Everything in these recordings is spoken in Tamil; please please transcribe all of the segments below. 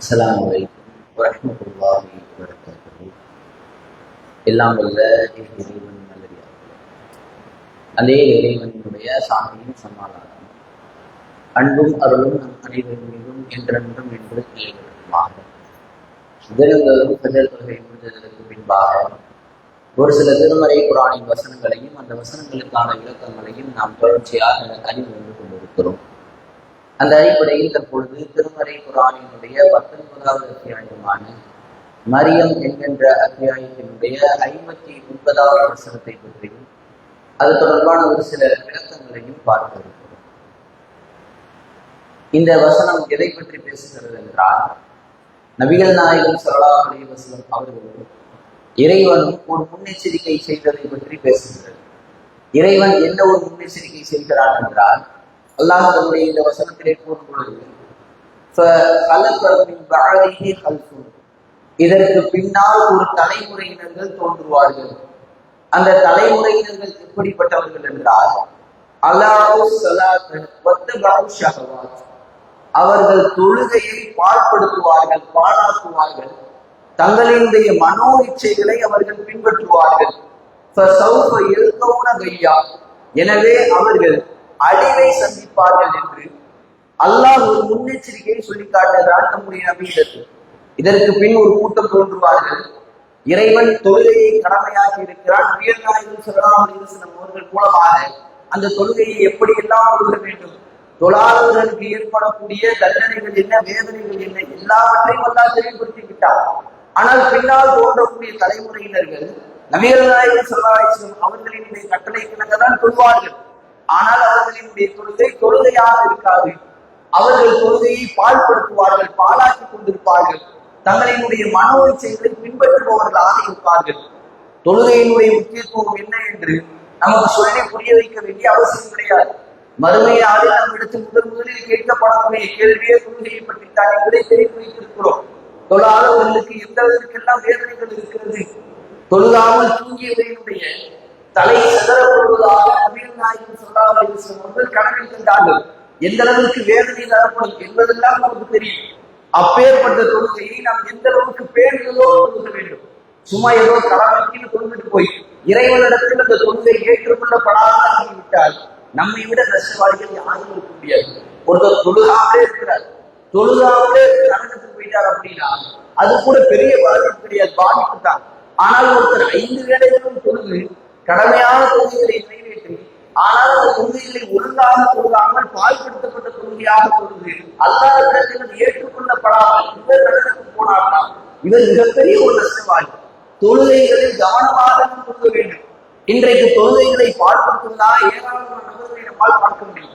அஸ்லாம் அலைக்கும் வரஹ்மத்துல்லாஹி வரகாத்துஹு எல்லாம் வல்ல இறைவன் நல்லடியார்கள். அதே இறைவனுடைய சாந்தியும் சமாதானம் அன்பும் அருளும் நம் அனைவரும் மீதும் என்றென்றும் என்று நிலைநிறுத்துமாக தினந்தோறும் கஜல் தொகை முடிந்ததற்கு பின்பாக ஒரு சில திருமறை குரானின் வசனங்களையும் அந்த வசனங்களுக்கான விளக்கங்களையும் நாம் தொடர்ச்சியாக அறிந்து கொண்டிருக்கிறோம். அந்த அடிப்படையில் தற்பொழுது திருமறை குரானினுடைய பத்தொன்பதாவது அத்தியாயமான மரியம் என்கின்ற அத்தியாயத்தினுடைய ஐம்பத்தி ஒன்பதாவது வசனத்தை பற்றியும் அது தொடர்பான ஒரு சில விளக்கங்களையும் பார்க்க இருக்கிறோம் இந்த வசனம் எதை பற்றி பேசுகிறது என்றால் நபிகள் நாயகம் சரளா அலைவசலம் அவர்களும் இறைவனும் ஒரு முன்னெச்சரிக்கை செய்ததை பற்றி பேசுகிறது இறைவன் என்ன ஒரு முன்னெச்சரிக்கை செய்கிறான் என்றால் அல்லாஹ் தன்னுடைய இந்த வசனத்திலே கூறும் பொழுது இதற்கு பின்னால் ஒரு தலைமுறையினர்கள் தோன்றுவார்கள். அந்த தலைமுறையினர்கள் எப்படிப்பட்டவர்கள் என்றால் அவர்கள் தொழுகையை பாழ்படுத்துவார்கள் பாழாக்குவார்கள். தங்களினுடைய மனோ இச்சைகளை அவர்கள் பின்பற்றுவார்கள். எனவே அவர்கள் அழிவை சந்திப்பார்கள் என்று அல்லாஹ் ஒரு முன்னெச்சரிக்கையை சொல்லி காட்டுகிறான் நம்முடைய நபீதத்து இதற்கு. பின் ஒரு கூட்டம் தோன்றுவார்கள். இறைவன் தொழுகையை கடமையாக்கி இருக்கிறான். உயர் நாயகம் சொல்லலாம் அவர்கள் மூலமாக அந்த தொழுகையை எப்படி எல்லாம் கொடுக்க வேண்டும்? தொழாதவர்களுக்கு ஏற்படக்கூடிய தண்டனைகள் என்ன வேதனைகள் என்ன எல்லாவற்றையும் எல்லாம் தெளிவுபடுத்தி விட்டார் ஆனால் பின்னால் தோன்றக்கூடிய தலைமுறையினர்கள் நவீன நாயகன் சொல்லாசம் அவர்களினுடைய கட்டளை கிணங்கதான் தொழுவார்கள். ஆனால் அவர்களினுடைய தொழுகை தொழுகையாக இருக்காது. அவர்கள் தொழுகையை பாழ்படுத்துவார்கள் பாழாக்கி கொண்டிருப்பார்கள். தங்களினுடைய மனோ இச்சைகளை பின்பற்றுபவர்களாக இருப்பார்கள். தொழுகையினுடைய முக்கியத்துவம் என்ன என்று நமக்கு சொல்லி புரிய வைக்க வேண்டிய அவசியம் கிடையாது. மறுமையாவது நம்மிடத்தில் முதல் முதலில் கேட்கப்படக்கூடிய கேள்வியே தொழுகையை பற்றி தான் என்பதை தெரிந்து வைத்திருக்கிறோம். தொழாதவர்களுக்கு எந்த அளவிற்கெல்லாம் வேதனைகள் இருக்கிறது? தொழுகாமல் தூங்கியவர்களுடைய தலை சிதறப்படுவதாக தமிழ் நாய் சொல்லாமல் கனவில் கண்டார்கள் எந்த அளவுக்கு வேதனை தரப்படும் என்பதெல்லாம் நமக்கு தெரியும். அப்பேற்பட்ட தொழுகையை நாம் எந்த அளவுக்கு பேருந்தோ தொழுக வேண்டும். சும்மா ஏதோ கடமைக்கு தொழுந்துட்டு போய் இறைவனிடத்தில் அந்த தொழுகை ஏற்றுக்கொள்ளப்படாத ஆகிவிட்டால் நம்மை விட நஷ்டவாதிகள் யாரும் இருக்க முடியாது. ஒருத்தர் தொழுகாமலே இருக்கிறார். தொழுகாமலே நரகத்துக்கு போயிட்டார் அப்படின்னா அது கூட பெரிய பாதிப்பு கிடையாது பாதிப்பு தான். ஆனால் ஒருத்தர் ஐந்து வேலைகளும் தொழுது கடமையான தொழுகைகளை நிறைவேற்றி ஆனால் அந்த தொழுகைகளை ஒழுங்காக தொழுகாமல் பால்படுத்தப்பட்ட தொழுகையாக தொழுது அல்லாத இடத்தில் ஏற்றுக்கொள்ளப்படாமல் இந்த நரகத்துக்கு போனார்னா இவர் மிகப்பெரிய ஒரு நஷ்டவாதி தொழுகைகளில் கவனமாக கொடுக்க வேண்டும். இன்றைக்கு தொழுகைகளை பாழ்படுத்துவதா ஏராளமான நபர்களை நம்மால் பார்க்க முடியும்.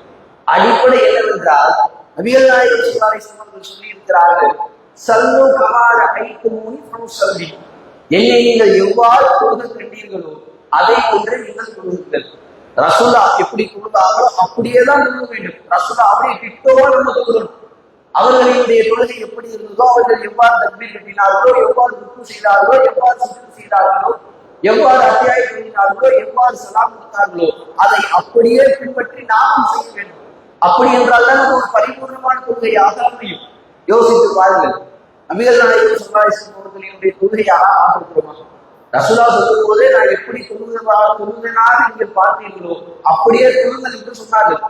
அடிப்படை என்னவென்றால் நபிகள் நாயகம் சுல்லாரை அவர்கள் சொல்லி இருக்கிறார்கள் சல்லு கமார ஐக்கு முன் சல்லி என்னை நீங்கள் எவ்வாறு தொழுக கண்டீர்களோ அதை ஒன்று நீங்கள் தொழுகுங்கள். ரசுல்லா எப்படி தொழுதாங்களோ அப்படியே தான் தொழுக வேண்டும். ரசுல்லா அப்படியே திட்டோட நம்ம தொழுகணும் அவர்களினுடைய தொழுகை எப்படி இருந்ததோ அவர்கள் எவ்வாறு தக்பீர் கட்டினார்களோ எவ்வாறு துப்பு செய்தார்களோ எவ்வாறு சுற்று செய்தார்களோ எவ்வாறு அத்தியாயம் பண்ணினார்களோ எவ்வாறு சலாம் கொடுத்தார்களோ அதை அப்படியே பின்பற்றி நாமும் செய்ய வேண்டும். அப்படி என்றால் தான் ஒரு பரிபூர்ணமான கொள்கையாக முடியும் யோசித்து பாருங்கள். நபிகள் நாயகம் சுல்லாசம் அவர்களினுடைய தொழுகையாக ஆகிருக்கிறோமா ரசுலா சொல்லும் போதே நான் எப்படி தொழுதா தொழுதனாக நீங்கள் பார்த்தீர்களோ அப்படியே தொழுங்கள் என்று சொன்னார்கள்.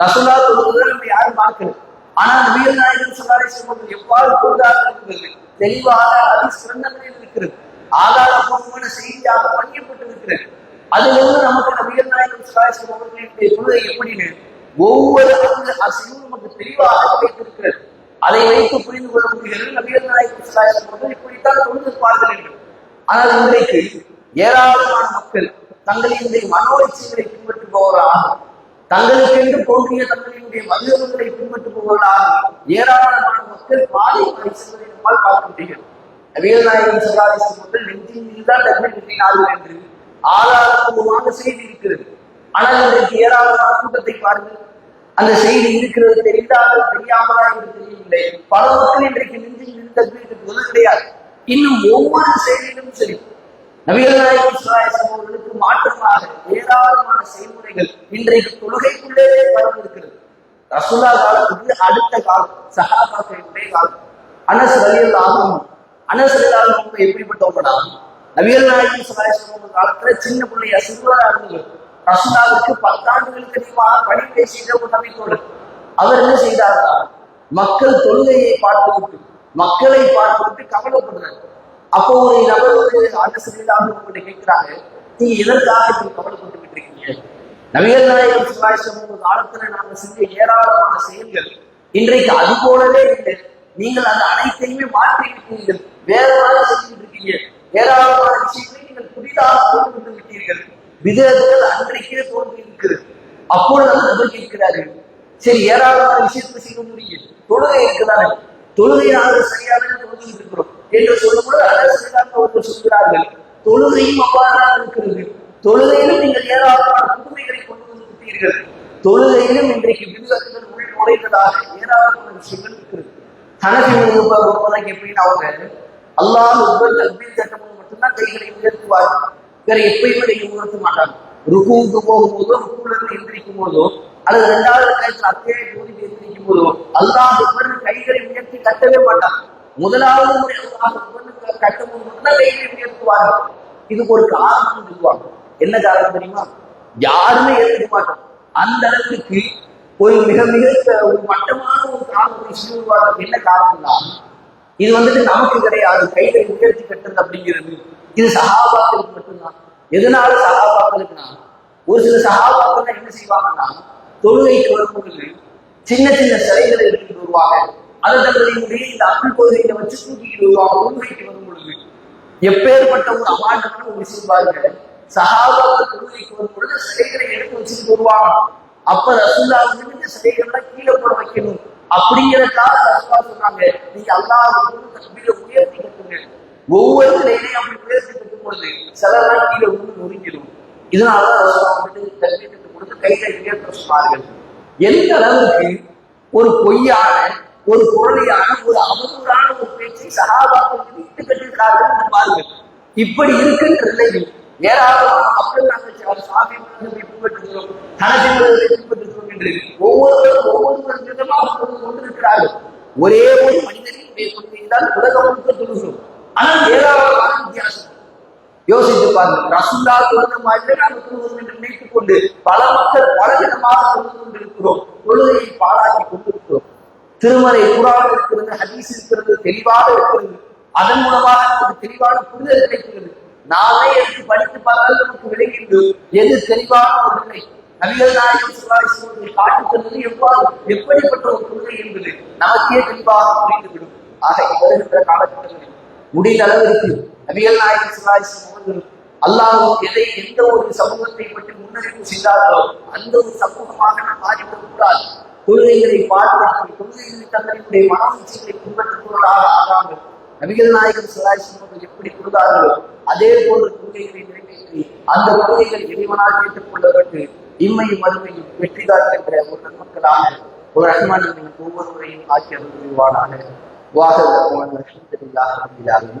ரசுலா தொழுவதை நம்ம யாரும் பார்க்கல. ஆனால் நபிகள் நாயகன் சொல்லாரை சொல்வது எவ்வாறு தொழுதார்கள் என்பது தெளிவாக அது சிறந்தங்களில் இருக்கிறது. ஆதாரபூர்வமான செய்தியாக பணியப்பட்டு இருக்கிறது அதிலிருந்து நமக்கு நபிகள் நாயகன் சொல்லாரை அவர்களுடைய தொழுகை எப்படின்னு ஒவ்வொரு அங்கு அசையும் நமக்கு தெளிவாக வைத்திருக்கிறது அதை வைத்து புரிந்து கொள்ள முடிகிறது நபிகள் நாயகன் சொல்லாரை அவர்கள் இப்படித்தான் தொழுதிருப்பார்கள் என்று. ஆனால் இன்றைக்கு ஏராளமான மக்கள் தங்களினுடைய மனோலட்சியங்களை பின்பற்றுபவர்களாக தங்களுக்கென்று தோன்றிய தங்களினுடைய பின்பற்று பின்பற்றுபவர்களாக ஏராளமான மக்கள் பாதை பரிசுகளை நம்மால் பார்க்க முடிகிறது. நபிகள் நாயகம் மக்கள் அவர்கள் நெஞ்சின் மீதுதான் என்று ஆதாரபூர்வமாக செய்தி இருக்கிறது. ஆனால் இன்றைக்கு ஏராளமான கூட்டத்தை பாருங்கள். அந்த செய்தி இருக்கிறது தெரிந்தாலும் தெரியாமலா என்று தெரியவில்லை. பல மக்கள் இன்றைக்கு நெஞ்சில் இருந்த வீட்டுக்கு கிடையாது. இன்னும் ஒவ்வொரு செயலிலும் சரி. நபிகள் மாற்றமாக ஏராளமான செய்முறைகள் இன்றைக்கு தொழுகைக்குள்ளே பரவிருக்கிறது ரசுல்லா காலத்துக்கு அடுத்த காலம் சஹாபாக்களுடைய காலம் அனஸ் வலியல் ஆகும் அனஸ் அவங்க எப்படிப்பட்டவங்கடா? நபிகள் நாயகம் சுல்லாசம் காலத்துல சின்ன பிள்ளையா சிறுவரா இருந்தவர். ரசுல்லாவுக்கு பத்தாண்டுகளுக்கு அதிகமாக பணி பேசிய ஒரு நபித்தோடு அவர் என்ன செய்தார்? மக்கள் தொழுகையை பார்த்துவிட்டு மக்களை பார்த்துட்டு கவலைப்படுறாரு அப்போ ஒரு நபர் ஒரு ஆலோசனையாக உங்ககிட்ட கேட்கிறாங்க நீங்க எதற்காக நீங்க கவலைப்பட்டு இருக்கீங்க? நபிகள் நாயகம் ஒரு காலத்துல நாங்க செஞ்ச ஏராளமான செயல்கள் இன்றைக்கு அது போலவே இல்லை. நீங்கள் அந்த அனைத்தையுமே மாற்றி விட்டீர்கள் வேற மாதிரி செஞ்சுட்டு இருக்கீங்க. ஏராளமான விஷயங்களை நீங்கள் புதிதாக கொண்டு விட்டீர்கள். விதங்கள் அன்றைக்கே தோன்றி இருக்கிறது அப்பொழுது நபர் கேட்கிறாரு சரி ஏராளமான விஷயத்தை செய்ய முடியும் தொழுகை இருக்குதானே? தொழுகையாக சரியாக இருக்கிறோம் என்று சொல்லும்போது அரசியலாக அவர்கள் சொல்கிறார்கள். தொழுகையும் அவ்வாறாக இருக்கிறது. தொழுகையிலும் நீங்கள் ஏராளமான புதுமைகளை கொண்டு வந்து விட்டீர்கள். தொழுகையிலும் இன்றைக்கு விதங்கள் உள் நுழைந்ததாக ஏராளமான விஷயங்கள் இருக்கிறது. தனக்கு ஒப்பதாக எப்படின்னு அவங்க அல்லாஹ் ஒவ்வொரு கல்வியில் கட்டமும் மட்டும்தான் கைகளை உயர்த்துவார்கள் வேற எப்பயுமே நீங்க உயர்த்த மாட்டாங்க. ருகுவுக்கு போகும்போதோ ருக்குல இருந்து எந்திரிக்கும் போதோ அல்லது ரெண்டாவது கைத்துல அத்தையை ஜோதிக்கு எந்திரிக்கும் போதோ அல்லாஹ் கைகளை உயர்த்தி கட்டவே மாட்டான். முதலாவது முறை அல்லாஹ் ஒவ்வொரு கட்டும் மட்டும்தான் கைகளை உயர்த்துவார்கள் இதுக்கு ஒரு காரணம் சொல்லுவாங்க. என்ன காரணம் தெரியுமா? யாருமே ஏற்றுக்க மாட்டோம் அந்த அளவுக்கு ஒரு மிக மிக ஒரு மட்டமான ஒரு காரணம் சொல்லுவாங்க என்ன காரணம்னா இது வந்துட்டு நமக்கு கிடையாது. கைகளை உயர்த்தி கட்டுறது அப்படிங்கிறது. இது சகாபாக்களுக்கு மட்டும்தான். எதனால சகாபாக்களுக்குனா ஒரு சில சகாபாக்கள் என்ன செய்வாங்கன்னா தொழுகைக்கு வரும்பொழுது சின்ன சின்ன சிலைகளை எடுத்துட்டு வருவாங்க. அதை தங்களுடைய இந்த அப்புள் பகுதியில வச்சு தூக்கிட்டு வருவாங்க. தொழுகைக்கு வரும் பொழுது. எப்பேற்பட்ட ஒரு அமாண்டமான ஒரு விஷயம் பாருங்க. சகாபாக்கள் தொழுகைக்கு வரும் பொழுது சிலைகளை எடுத்து வச்சுட்டு வருவாங்க. அப்ப ரசுல்லா வந்து இந்த சிலைகள்லாம் கீழே போட வைக்கணும். அப்படிங்கிறதுக்காக ரசுல்லா சொன்னாங்க நீங்க அல்லாஹ் தக்பீரை உயர்த்தி கட்டுங்க. ஒவ்வொரு நிலையிலையும் அப்படி உயர்த்தி கட்டும் பொழுது சிலர்லாம் கீழே விழுந்து நொறுங்கிடும். இதனால ரசுல்லா வந்துட்டு தக்பீர் கட்டு எந்த அளவுக்கு ஒரு பொய்யான ஒரு பொருளியான ஒரு அவதூறான ஒரு பேச்சை சகாபாக்கள் இட்டு கட்டிருக்கார்கள் பாருங்கள். இப்படி இருக்கின்ற நிலையில் ஏராளமான மக்கள் நாங்கள் சாமி பின்பற்றுகிறோம் தனசிங்களை பின்பற்றுகிறோம் என்று ஒவ்வொருவரும் ஒவ்வொருவரும் விதமாக கொண்டிருக்கிறார்கள். ஒரே ஒரு மனிதனின் கொள்கைதான் உலகம் முழுக்க சொல்லுகிறோம் ஆனால் ஏராளமான வித்தியாசம். யோசித்து பாருங்கள். ரசுல்லா தொழுத மாதிரி நாம் என்று நினைத்துக் கொண்டு பல மக்கள் பல விதமாக தொழுது கொண்டிருக்கிறோம். தொழுகையை பாழாக்கி கொண்டிருக்கிறோம். திருமலை குரான் இருக்கிறது ஹதீஸ் இருக்கிறது தெளிவாக இருக்கிறது. அதன் மூலமாக நமக்கு தெளிவான புரிதல் கிடைக்கிறது. நாமே எடுத்து படித்து பார்த்தால் நமக்கு விளங்கிட்டு எது தெளிவான ஒரு நிலை நபிகள் நாயகம் சுல்லாசர்கள் காட்டு எவ்வாறு? எப்படிப்பட்ட ஒரு கொள்கை என்பது நமக்கே தெளிவாக புரிந்துவிடும். ஆக வருகின்ற காலகட்டங்களில் முடிந்த அளவிற்கு நபிகள் நாயகம் சுல்லாசம் அவர்கள் அல்லாஹ் எதை எந்த ஒரு சமூகத்தை பற்றி முன்னறிவு செய்தார்களோ அந்த ஒரு சமூகமாக நாம் மாறிவிடக் கூடாது கொள்கைகளை பார்த்து கொள்கைகளை தங்களுடைய மனோச்சிகளை பின்பற்றுவதாக ஆகாமல் நபிகள் நாயகம் சுல்லாசம் அவர்கள் எப்படி கொடுத்தார்களோ அதே போன்ற கொள்கைகளை நிறைவேற்றி அந்த கொள்கைகள் இறைவனால் ஏற்றுக் கொள்ளப்பட்டு இம்மையும் மறுமையும் வெற்றிதான் என்ற ஒரு நன்மக்களாக ஒரு ரஹ்மான் ஒவ்வொருவரையும் ஆக்கியவர் புரிவானாக வாக அஸ்ஸலாமு